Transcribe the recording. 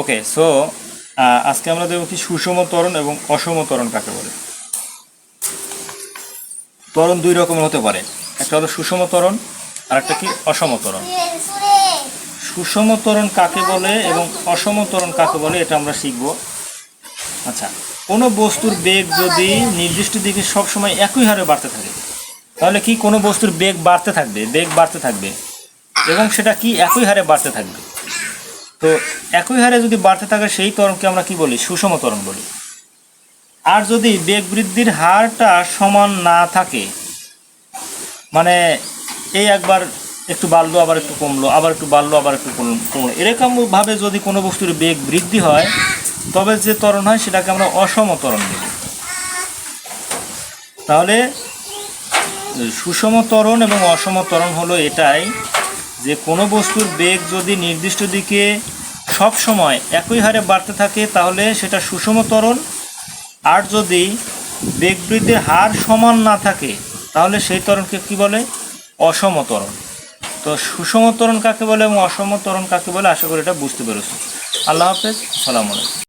Okay so আজকে আমরা দেখব কি সুষম ত্বরণ এবং অসম ত্বরণ কাকে বলে? ত্বরণ দুই রকমের হতে পারে। একটা হলো সুষম ত্বরণ আর একটা কি? অসম ত্বরণ। সুষম ত্বরণ কাকে বলে এবং অসম ত্বরণ কাকে বলে, এটা আমরা শিখব। আচ্ছা কোনো বস্তুর বেগ যদি নির্দিষ্ট দিকে সবসময় একই হারে বাড়তে থাকে, তাহলে কি কোনো বস্তুর বেগ বাড়তে থাকবে? বেগ বাড়তে থাকবে। এবং সেটা কি একই হারে বাড়তে থাকবে? তো একই হারে যদি বাড়তে থাকে সেই ত্বরণকে আমরা কি বলি? সুষম ত্বরণ বলি। আর যদি বেগ বৃদ্ধির হারটা সমান না থাকে মানে এই একবার একটু বাড়লো, আবার একটু কমলো, আবার একটু বাড়লো, আবার একটু কমলো, এরকমভাবে যদি কোনো বস্তুর বেগ বৃদ্ধি হয়, তবে যে ত্বরণ হয় সেটাকে আমরা অসম ত্বরণ বলি। তাহলে সুষম ত্বরণ এবং অসম ত্বরণ হলো এটাই যে কোনো বস্তুর বেগ যদি নির্দিষ্ট দিকে সব সময় একই হারে বাড়তে থাকে, তাহলে সেটা সুষম তরল আর যদি বেগ বৃদ্ধির হার সমান না থাকে, তাহলে সেই তরণকে কি বলে? অসম তরণ তো সুষম তরণ কাকে বলে এবং অসম তরণ কাকে বলে? আশা করি এটা বুঝতে পেরেছি। আল্লাহ হাফেজ। সালাম আলাইকুম।